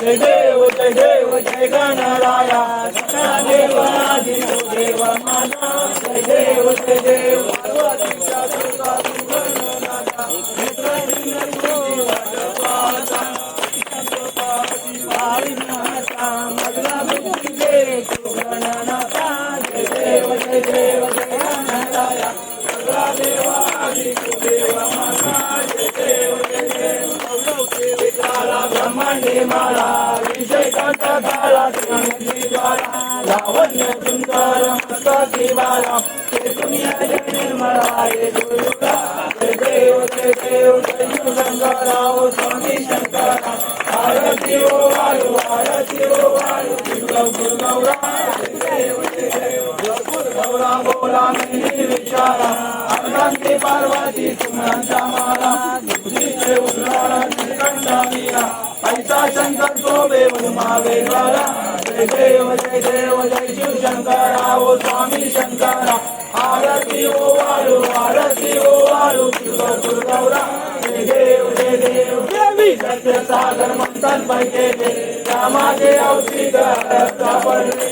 देव जय विजय कंठ काळा द्वारा लावण्य सुंदर मस्तकी बाळा ते दुनिया जय निर्मळा हे दुर्गा जय देव जय देव जय शंकराव स्वामी शंकरा आरती ओ वायू आरती ओ वायू दुर्गव दुर्गौरा जय देव जय देव भरपूर गौरा बोला मी विचारा अर्धांती पार्वती सुमनांचा माला बुद्धीचे उद्गारा श्रीकंठा मीरा पैसा शंकर शोभे महावेश्वरा जय देव जय देव जय शिव शंकरा ओ स्वामी शंकरा. आरती ओ वाळू आरती ओ वाळू दुर्गा दुर्गौरा. जय देव जय देव देवी सत्य सागर मंथन पैके ते. रामाचे औषध सापडले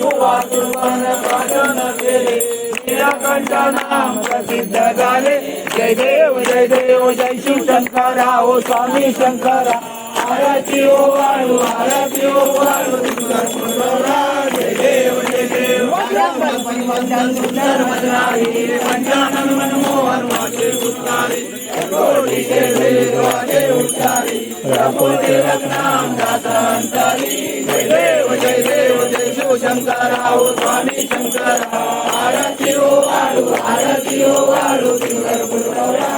तुवा तुर्बन प्राशन केले. निराकंठ नाम प्रसिद्ध झाले. जय देव जय देव जय शिव शंकरा ओ स्वामी शंकरा. आरती ओ वाळू आरती ओ वाळू जय देव जय देव वंदन सुंदर मजराई पंचानन मनमोहन वाचे कोटी उच्चारी प्रभुते रत्नाम दाता जय देव जय देव जय शिव शंकरा स्वामी शंकरा आरती ओ वाळू आरती ओ वाळू दुर्गा दुर्गौरा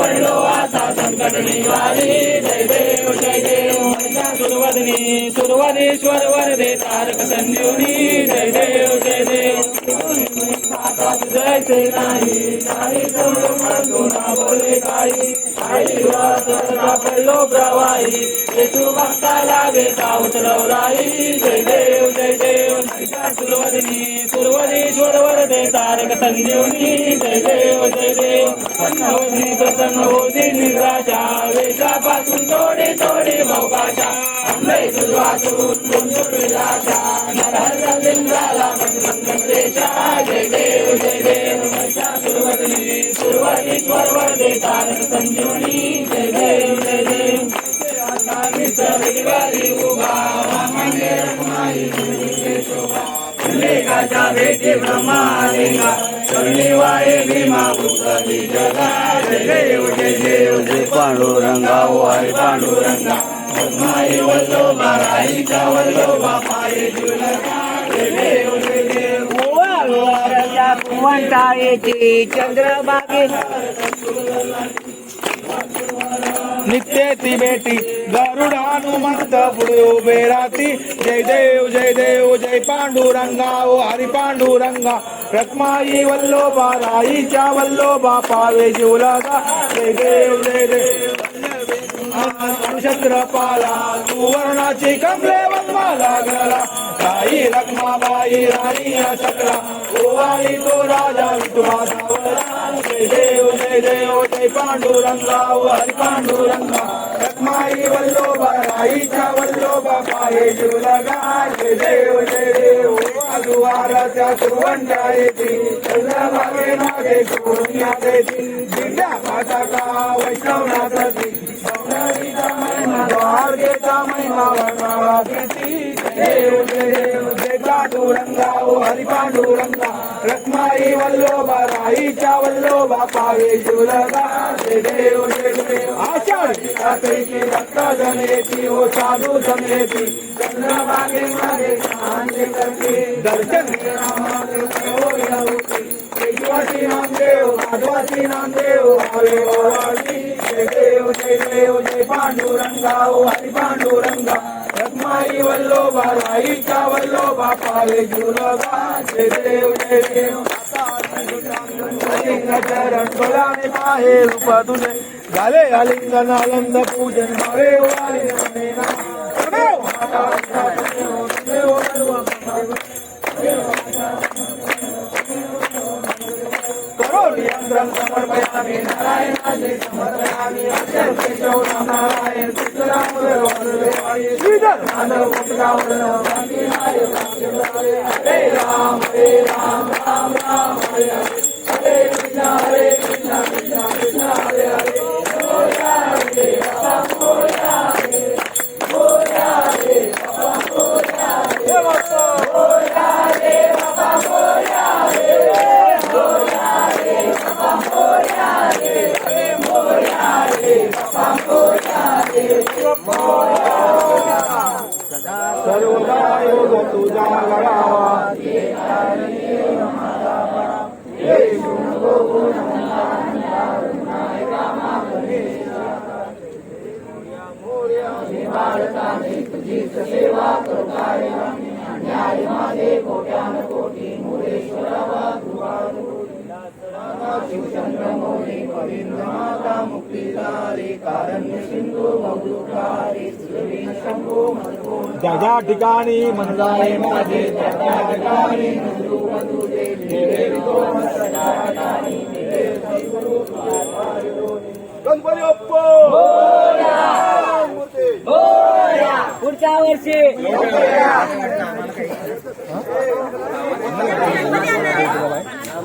पडलो आता संकट निवारी जय देव जय देव सुरवदनी सुरवदेश्वर वरदे तारक संजीवनी जय देव जय देव. जय ते नाही काही तुला बोले काही काही पडलो प्रवाही येशू भक्ताला घेता उतरवलाई जय देव जय देव. सुरवदनी सुरवदेश्वर वरदे तारक संजीवनी जय देव जय देव। प्रसन्न प्रसन्न होती निराशा वेशापासून थोडी थोडी भोगाशा अंबे सुरवासून गुंतून विलाशा नरहर लिंगाला मनमंगल देशा जय देव जय देव महिला सुरवदनी सुरवदेश्वर वरदे तारक संजीवनी जय देव जय देव। लेखाच्या भेटी ब्रह्मालिंगा. चरणी वाळे भीमा पुतली जगा देव जय देव जय पांडुरंगा ओ हरी पांडुरंगा. माई वल्लोबा राईच्या वल्लोबा पाये जुलका जय देव. जय देव वारल्या कुंवंटाळेची चंद्रबागे नित्य ती बेटी गरुड हनुमंत पुढे उभे राहती जय देव जय देव जय पांडुरंगा ओ हरी पांडुरंगा। रखमाई वल्लोबा राईच्या वल्लोबा पावे जीवलागा। जय देव जय देव। नक्षत्रपाला सुवर्णाची कमले वनमाला गला राई रखमाबाई राणी सकला आई तो राजा विठुमाता जय देव जय देव जय पांडुरंगा ओ हरी पांडुरंगा। रखमाई वल्लोबा राईचा वल्लोबा पाये जीवलगा देव जय देव. अजुवाराच्या सुरवंटा येते चंद्रभागे मागे सोनिया देती दिव्या पाटाका वैष्णवनाथी सौंदर्याचा महिमा द्वारकेचा महिमा वर्णावा देव देव ओ हरी रखमाई वल्लोबा राईच्या वल्लोबा पावे जुलगा देव देव ओ साधू समेती चंद्रभागे मागे सांजे करते दर्शन घे नामदेव माधवासी नामदेव हरे भवानी जय देव जय देव जय पांडुरंगा ओ हरी पांडुरंगा रखमाई वल्लोबा राईच्या वल्लोबा पावे जुलगा जय देव जय देव लिंग चरण डोलाने पाहे रूप तुझे झाले अलिंगन आनंद पूजन भावे वाले मनेना. देव माता रक्षा तुझे हो, देव सर्व करोडि यंत्रं समर्पयामि नारायणाचे समर्पयामि अक्षर केशव राम नारायण कृष्णराम वरदेवाय श्रीधर माधव पुत्रावरण क्रांती नायक हरे राम हरे राम राम राम ज्या ज्या ठिकाणी मन जाणे माझे त्या त्या ठिकाणी गणपती बाप्पा! पुढच्या वर्षी!